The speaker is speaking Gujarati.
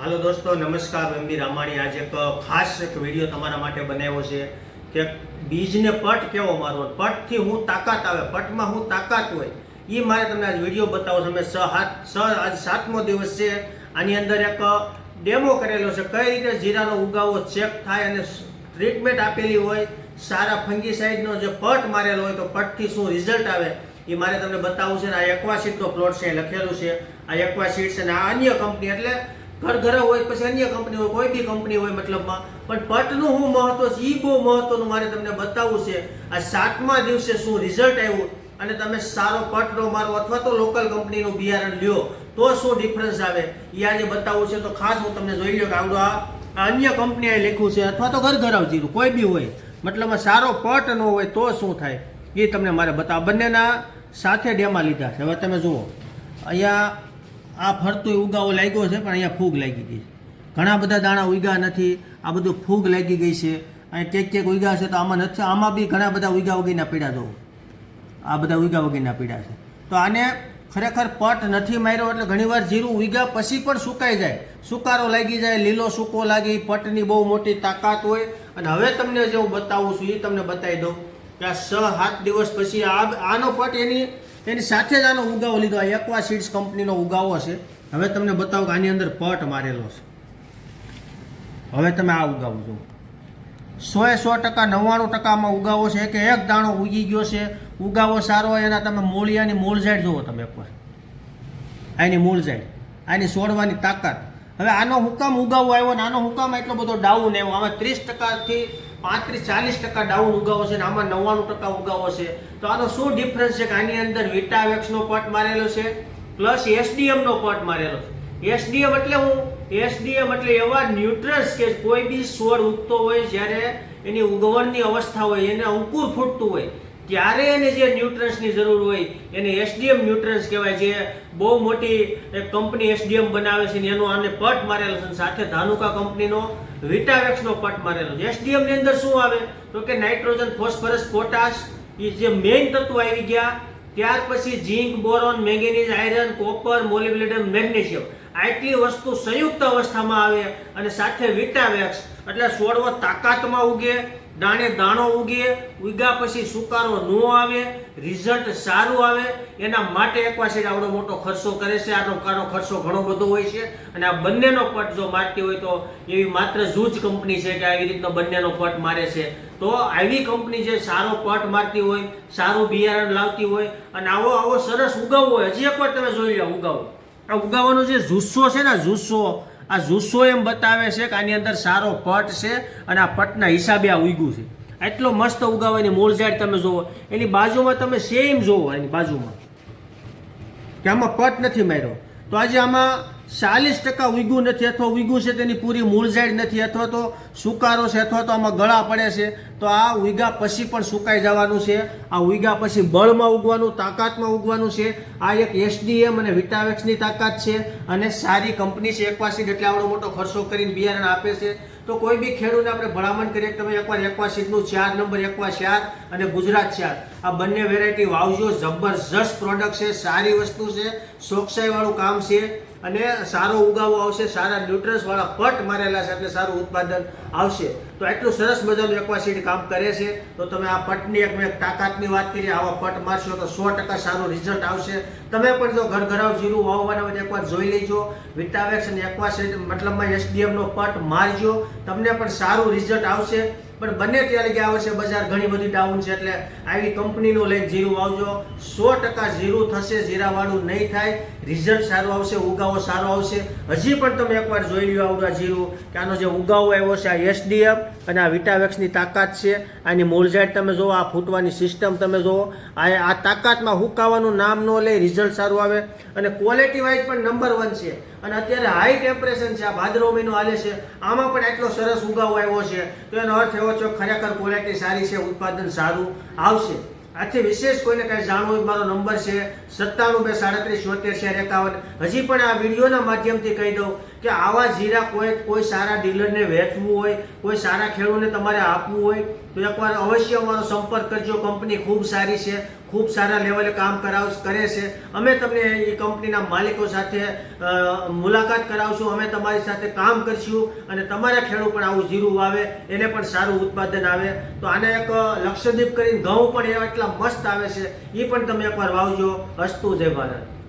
હાલો દોસ્તો, નમસ્કાર એમબી રામાણી. આજે એક ખાસ એક વીડિયો તમારા માટે બનાવ્યો છે કે બીજને પટ કેવો મારવો? પટથી હું તાકાત આવે, પટમાં હું તાકાત હોય. એ મારે તમને આજ વીડિયો બતાવો છો. અમે સ હાથ, સ, આજ સાતમો દિવસ છે. આની અંદર એક ડેમો કરેલો છે. કઈ રીતે જીરાનો ઉગાવો ચેક થાય અને ટ્રીટમેન્ટ આપેલી હોય, સારા ફંગીસાઇડનો જે પટ મારેલો હોય, તો પટથી શું રિઝલ્ટ આવે એ મારે તમને બતાવવું છે. આ એક્વાસીટનો પ્લોટ છે લખેલું છે. આ એક્વાસીડ છે ને આ અન્ય કંપની એટલે ઘર ઘરે હોય, પછી અન્ય કંપની હોય, કોઈ બી કંપની હોય મતલબમાં. પણ પટનું શું મહત્વ છે એ બહુ મહત્વનું મારે તમને બતાવવું છે. આ સાતમા દિવસે શું રિઝલ્ટ આવ્યું? અને તમે સારો પટનો મારો અથવા તો લોકલ કંપનીનું બિયારણ લ્યો, તો શું ડિફરન્સ આવે? એ આજે બતાવવું છે, તો ખાસ હું તમને જોઈ લો કે આવડો આ અન્ય કંપનીએ લખ્યું છે, અથવા તો ઘર ઘરાવ જીરું કોઈ બી હોય. મતલબમાં સારો પટ ન હોય તો શું થાય? એ તમને મારે બતાવ બંનેના સાથે ડેમાં લીધા છે. હવે તમે જુઓ. અહીંયા આ ફરતો ઉગાવો લાગ્યો છે, પણ અહીંયા ફૂગ લાગી ગઈ ઘણા બધા દાણા ઉગ્યા નથી, આ બધું ફૂગ લાગી ગઈ છે. અને કેક કેક ઉગ્યા છે તો આમાં નથી, આમાં બી ઘણા બધા ઉગ્યા વગીના પીડા જોવું. આ બધા ઉગ્યા વગીના પીડા છે. તો આને ખરેખર પટ નથી માર્યો એટલે ઘણીવાર જીરું ઉગ્યા પછી પણ સુકાઈ જાય. સુકારો લાગી જાય, લીલો સૂકો લાગે પટની બહુ મોટી તાકાત હોય. અને હવે તમને જે હું બતાવું છું એ તમને બતાવી દઉં કે આ છ, સાત દિવસ પછી આ આનો પટ એની એની સાથે જ આનો ઉગાવો લીધો. આ એકવા સીડ્સ કંપનીનો ઉગાવો છે હવે તમને બતાવું કે આની અંદર પટ મારેલો છે હવે તમે આ ઉગાવો જુઓ. સો એ સો ટકા, નવ્વાણું ટકામાં ઉગાવો છે. કે એક દાણો ઉગી ગયો છે. ઉગાવો સારો એના તમે મૂળિયાની મૂળઝાડ જુઓ તમે એકવાર. આની મૂળઝાડ આની છોડવાની તાકાત. હવે આનો હુકમ ઉગાવો આવ્યો ને આનો હુકામ એટલો બધો ડાઉન આવ્યો. આમાં ત્રીસ ટકાથી પાંત્રીસ, ચાલીસ ટકા ડાઉન ઉગાવો છે આમાં નવ્વાણું ટકા ઉગાવો છે. તો આનો શું ડિફરન્સ છે કે આની અંદર વિટાવેક્સનો પટ મારેલો છે પ્લસ એસડીએમનો પટ મારેલો છે. એસડીએમ એટલે હું? એસડીએમ એટલે એવા ન્યુટ્રન્સ કે કોઈ બી છોડ ઉગતો હોય જ્યારે એની ઉગવણની અવસ્થા હોય, એને અંકુર ફૂટતું હોય, ત્યારે એને જે ન્યુટ્રન્સની જરૂર હોય, એને એસડીએમ ન્યુટ્રન્સ કહેવાય જે બહુ મોટી કંપની એસડીએમ બનાવે છે એનો આને પટ મારેલો છે સાથે ધાનુકા કંપનીનો વિટાવેક્સનો પટ મારેલો છે. એસડીએમની અંદર શું આવે? તો કે નાઇટ્રોજન, ફોસ્ફરસ, પોટાશ એ જે મેઇન તત્વો આવી ગયા, ત્યાર પછી zinc, boron, manganese, iron, copper molybdenum magnesium. આટલી વસ્તુ સંયુક્ત અવસ્થામાં આવે અને સાથે વિટાવેક્સ એટલે છોડવો તાકાતમાં ઉગે દાણે દાણો ઉગીએ, ઉગ્યા પછી સુકારો ન આવે રિઝલ્ટ સારું આવે, એના માટે એકવાસીડ આવડો મોટો ખર્ચો કરે છે આનો કાનો ખર્ચો ઘણો બધો હોય છે, અને આ બંનેનો પટ જો મારતી હોય તો એવી માત્ર જૂજ કંપની છે કે આવી રીતનો બંનેનો પટ મારે છે. તો આવી કંપની જે સારો પટ મારતી હોય, સારું બિયારણ લાવતી હોય, અને આવો આવો સરસ ઉગાવવો હોય, હજી એકવાર તમે જોઈ લો ઉગાવો. આ ઉગાવાનો જે જુસ્સો છે ને જુસ્સો આ જુસ્સો એમ બતાવે છે કે આની અંદર સારો પટ છે અને આ પટના હિસાબે આ ઉગ્યું છે. એટલો મસ્ત ઉગાવાની મૂળઝાડ તમે જોવો એની બાજુમાં તમે સેમ જોવો એની બાજુમાં. કે આમાં પટ નથી માર્યો. તો આજે આમાં ચાલીસ ટકા ઉગ્યું નથી અથવા ઉગ્યું છે તેની પૂરી મૂળઝાડ નથી અથવા તો સુકારો છે અથવા તો આમાં ગળા પડે છે, તો આ ઉગ્યા પછી પણ સુકાઈ જવાનું છે. આ ઉગ્યા પછી બળમાં ઉગવાનું, તાકાતમાં ઉગવાનું છે. આ એક એસડીએમ અને વિટાવેક્સની તાકાત છે અને સારી કંપની છે. એકવાસીડ એટલે આવડો મોટો ખર્ચો કરીને બિયારણ આપે છે. તો કોઈ બી ખેડૂતને આપણે ભલામણ કરીએ તમે એકવાર એકવાસીડનું ચાર નંબર એકવા ચાર અને ગુજરાત ચાર. આ બંને વેરાયટી વાવજો. જબરજસ્ત પ્રોડક્ટ છે, સારી વસ્તુ છે, ચોકસાઈવાળું કામ છે. અને સારો ઉગાવો આવશે, સારા ન્યુટ્રન્સવાળા પટ મારેલા છે, એટલે સારું ઉત્પાદન આવશે. તો એટલું સરસ મજાનું એક્વાસીડ કામ કરે છે. તો તમે આ પટની એક મેં તાકાતની વાત કરી, આવા પટ મારશો તો સો ટકા સારું રિઝલ્ટ આવશે. તમે પણ જો ઘર ઘરાવ જીરું વાવવાના હોય એકવાર જોઈ લેજો. વિટાવેક્સ અને એક્વાસીડ મતલબમાં એસડીએમનો પટ મારજો. તમને પણ સારું રિઝલ્ટ આવશે. પણ બંને ત્યારે ગયા આવશે બજાર ઘણી બધી ડાઉન છે એટલે આવી કંપનીનું લઈને જીરું વાવજો. સો ટકા જીરું થશે, જીરાવાળું નહીં થાય. રિઝલ્ટ સારું આવશે, ઉગાવો સારો આવશે. હજી પણ તમે એકવાર જોઈ લ્યો આવડું આ જીરું, કે આનો જે ઉગાવો આવ્યો છે, આ એસડીએફ અને આ વિટાવેક્સની તાકાત છે. આની મોલઝાઇટ તમે જુઓ, આ ફૂટવાની સિસ્ટમ તમે જુઓ. આ આ તાકાતમાં હુકાવાનું નામ ન લે રિઝલ્ટ સારું આવે. અને ક્વોલિટી વાઇઝ પણ નંબર વન છે. અને અત્યારે હાઈ ટેમ્પરેચર છે, આ ભાદરવો મહિનો હાલે છે. આમાં પણ એટલો સરસ ઉગાવો આવ્યો છે. તો એનો અર્થ એવો છે છો ખરેખર ક્વોલિટી સારી છે, ઉત્પાદન સારું આવશે. આથી વિશેષ કોઈને કાંઈ જાણવું હોય, મારો નંબર છે સત્તાણું બે સાડત્રીસ છોતેર છે, એકાવન. હજી પણ આ વિડીયોના માધ્યમથી કહી દઉં કે આવા જીરા કોઈ કોઈ સારા ડીલરને વેચવું હોય, કોઈ સારા ખેડૂતને તમારે આપવું હોય, તો એકવાર અવશ્ય અમારો સંપર્ક કરજો. કંપની ખૂબ સારી છે ખૂબ સારા લેવલે કામ કરાવ, કરે છે. અમે તમને એ કંપનીના માલિકો સાથે મુલાકાત કરાવશું. અમે તમારી સાથે કામ કરશું અને તમારા ખેડૂત પણ આવું જીરું વાવે, એને પણ સારું ઉત્પાદન આવે. તો આને એક લક્ષદ્વીપ કરીને ઘઉં પણ એવા એટલા મસ્ત આવે છે. એ પણ તમે એકવાર વાવજો. હસ્તું જય ભારત.